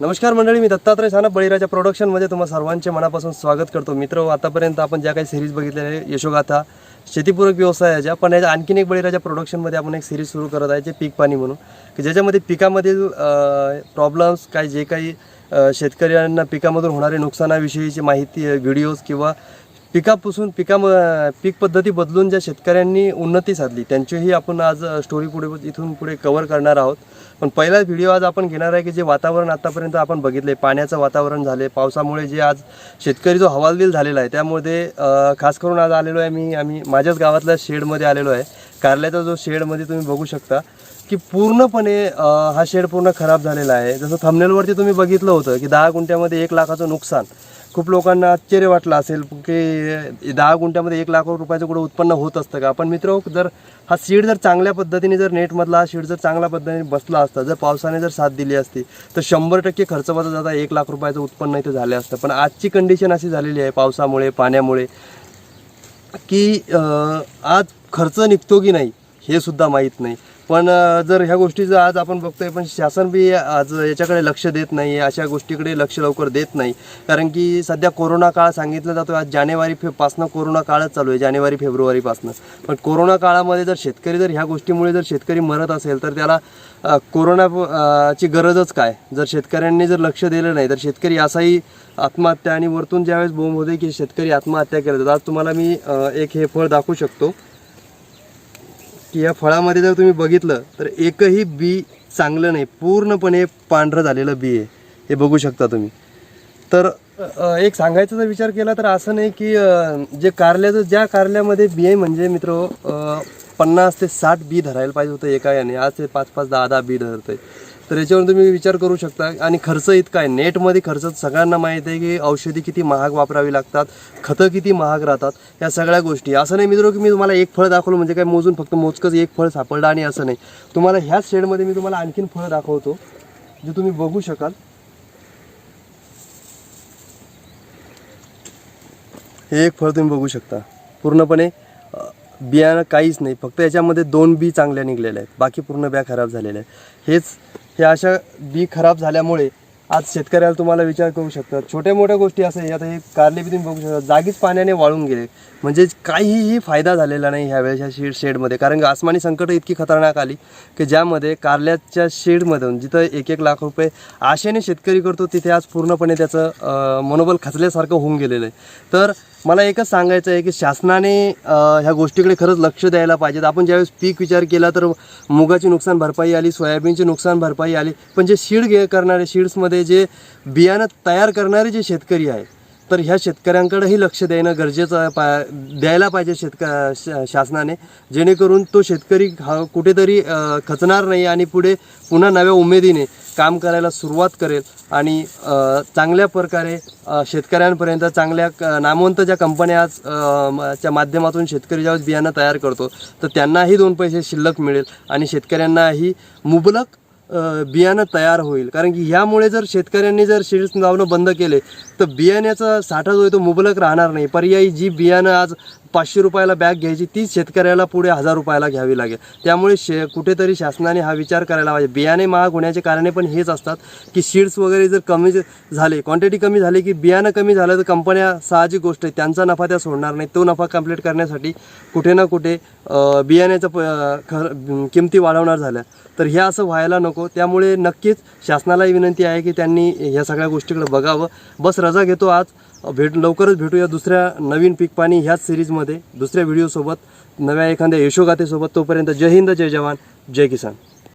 नमस्कार मंडळी मी दत्तात्रय सानप बळीराजा प्रोडक्शनमध्ये तुम्हा सर्वांचे मनापासून स्वागत करतो. मित्र आतापर्यंत आपण ज्या काही सिरीज बघितलेल्या आहे यशोगाथा शेतीपूरक व्यवसायाच्या पण याच्या आणखीन एक बळीराजा प्रोडक्शनमध्ये आपण एक सिरीज सुरू करत आहे जे पीक पाणी म्हणून. की ज्याच्यामध्ये पिकामधील प्रॉब्लेम्स काय जे काही शेतकऱ्यांना पिकामधून होणारे नुकसानाविषयीची माहिती व्हिडिओज किंवा पिकापासून पिकाम पीक पद्धती बदलून ज्या शेतकऱ्यांनी उन्नती साधली त्यांचीही आपण आज स्टोरी पुढे इथून पुढे कव्हर करणार आहोत. पण पहिला व्हिडिओ आज आपण घेणार आहे की जे वातावरण आतापर्यंत आपण बघितले पाण्याचं वातावरण झाले पावसामुळे जे आज शेतकरी जो हवालदिल झालेला आहे त्यामध्ये खास करून आज आलेलो आहे मी आम्ही माझ्याच गावातल्या शेडमध्ये आलेलो आहे. कारल्याचा जो शेडमध्ये तुम्ही बघू शकता की पूर्णपणे हा शेड पूर्ण खराब झालेला आहे. जसं थमनेलवरती तुम्ही बघितलं होतं की दहा गुंठ्यामध्ये एक लाखाचं नुकसान. खूप लोकांना आश्चर्य वाटलं असेल की दहा गुंठ्यामध्ये एक लाख रुपयाचं कुठं उत्पन्न होत असतं का? पण मित्र जर हा सीड जर चांगल्या पद्धतीने जर नेटमधला हा सीड जर चांगल्या पद्धतीने बसला असता जर पावसाने जर साथ दिली असती तर शंभर टक्के खर्च वजा जाता एक लाख रुपयाचं उत्पन्न इथे झालं असतं. पण आजची कंडिशन अशी झालेली आहे पावसामुळे पाण्यामुळे की आज खर्च निघतो की नाही हे सुद्धा माहीत नाही. पण जर ह्या गोष्टीचं आज आपण बघतोय पण शासन बी आज याच्याकडे लक्ष देत नाही अशा गोष्टीकडे लक्ष लवकर देत नाही. कारण की सध्या कोरोना काळ सांगितला जातो आज जानेवारी फे पासनं कोरोना काळच चालू आहे जानेवारी फेब्रुवारीपासनं पण कोरोना काळामध्ये जर शेतकरी जर ह्या गोष्टीमुळे जर शेतकरी मरत असेल तर त्याला कोरोनाची कोरोना ची गरजच काय? जर शेतकऱ्यांनी जर लक्ष दिलं नाही तर शेतकरी असाही आत्महत्या आणि वरतून ज्यावेळेस बोंब होते की शेतकरी आत्महत्या करतात. आज तुम्हाला मी एक हे फळ दाखवू शकतो. की या फळामध्ये जर तुम्ही बघितलं तर एकही बी चांगलं नाही. पूर्णपणे पांढरं झालेलं बी आहे. हे बघू शकता तुम्ही. तर एक सांगायचा जर विचार केला तर असं नाही की जे कारल्याचं ज्या कारल्यामध्ये बी आहे म्हणजे मित्र पन्नास ते साठ बी धरायला पाहिजे होतं एका याने. आज ते पाच पाच दहा दहा बी धरतंय. तर याच्यावर तुम्ही विचार करू शकता. आणि खर्च इतका आहे. नेटमध्ये खर्च सगळ्यांना माहीत आहे की औषधी किती महाग वापरावी लागतात खतं किती महाग राहतात या सगळ्या गोष्टी. असं नाही मित्र की मी तुम्हाला एक फळ दाखवलं म्हणजे काय मोजून फक्त मोजकंच एक फळ सापडलं आणि असं नाही. तुम्हाला ह्याच शेडमध्ये मी तुम्हाला आणखीन फळं दाखवतो जे तुम्ही बघू शकाल. हे एक फळ तुम्ही बघू शकता. पूर्णपणे बियाणं काहीच नाही. फक्त याच्यामध्ये दोन बी चांगल्या निघलेल्या आहेत. बाकी पूर्ण बिया खराब झालेल्या आहेत. हेच हे अशा बी खराब झाल्यामुळे आज शेतकऱ्याला तुम्हाला विचार करू शकतात. छोट्या मोठ्या गोष्टी असं आहे आता हे कारले बी तुम्ही बघू शकता. जागीच पाण्याने वाळून गेले. म्हणजे काहीही फायदा झालेला नाही ह्यावेळेस ह्या शेड शेडमध्ये. कारण की आसमानी संकट इतकी खतरनाक आली की ज्यामध्ये कारल्याच्या शेडमधून जिथं एक एक लाख रुपये आशेने शेतकरी करतो तिथे आज पूर्णपणे त्याचं मनोबल खचल्यासारखं होऊन गेलेलं आहे. तर मला एकच सांगायचं आहे की शासनाने ह्या गोष्टीकडे खरंच लक्ष द्यायला पाहिजेत. आपण ज्यावेळेस पीक विचार केला तर मुगाची नुकसान भरपाई आली सोयाबीनची नुकसान भरपाई आली. पण जे शीड घे करणारे शीड्समध्ये जे बियाणं तयार करणारे जे शेतकरी आहे तर ह्या शेतकऱ्यांकडेही लक्ष देणं गरजेचं पा द्यायला पाहिजे शेतक श- शासनाने. जेणेकरून तो शेतकरी हा कुठेतरी खचणार नाही आणि पुढे पुन्हा नव्या उमेदीने काम करायला सुरुवात करेल आणि चांगल्या प्रकारे शेतकऱ्यांपर्यंत चांगल्या क- नामवंत ज्या कंपन्या आज च्या माध्यमातून शेतकरी ज्यावेळेस बियाणं तयार करतो तर त्यांनाही दोन पैसे शिल्लक मिळेल आणि शेतकऱ्यांनाही मुबलक बियाणं तयार होईल. कारण की ह्यामुळे जर शेतकऱ्यांनी जर शेड्स लावणं बंद केले तर बियाण्याचा साठा जो आहे तो मुबलक राहणार नाही. पर्यायी जी बियाणं आज पाचशे रुपयाला बॅग घ्यायची. तीच शेतकऱ्याला पुढे हजार रुपयाला घ्यावी लागेल. त्यामुळे शे कुठेतरी शासनाने हा विचार करायला पाहिजे. बियाणे महाग होण्याचे कारणे पण हेच असतात की सीड्स वगैरे जर कमी झाले क्वांटिटी कमी झाली की बियाणं कमी झालं तर कंपन्या साहजिक गोष्ट आहे. त्यांचा नफा त्या सोडणार नाही. तो नफा कंप्लीट करण्यासाठी कुठे ना कुठे बियाण्याचं प खर किमती वाढवणार झाल्या. तर हे असं व्हायला नको. त्यामुळे नक्कीच शासनालाही विनंती आहे की त्यांनी ह्या सगळ्या गोष्टीकडे बघावं. बस रजा घेतो आज. भेट लवकरच भेटूया दुसऱ्या नवीन पीक पाणी ह्याच सिरीजमध्ये दुसऱ्या व्हिडिओसोबत नव्या एखाद्या यशोगाथेसोबत. तोपर्यंत जय हिंद जय जवान जय किसान.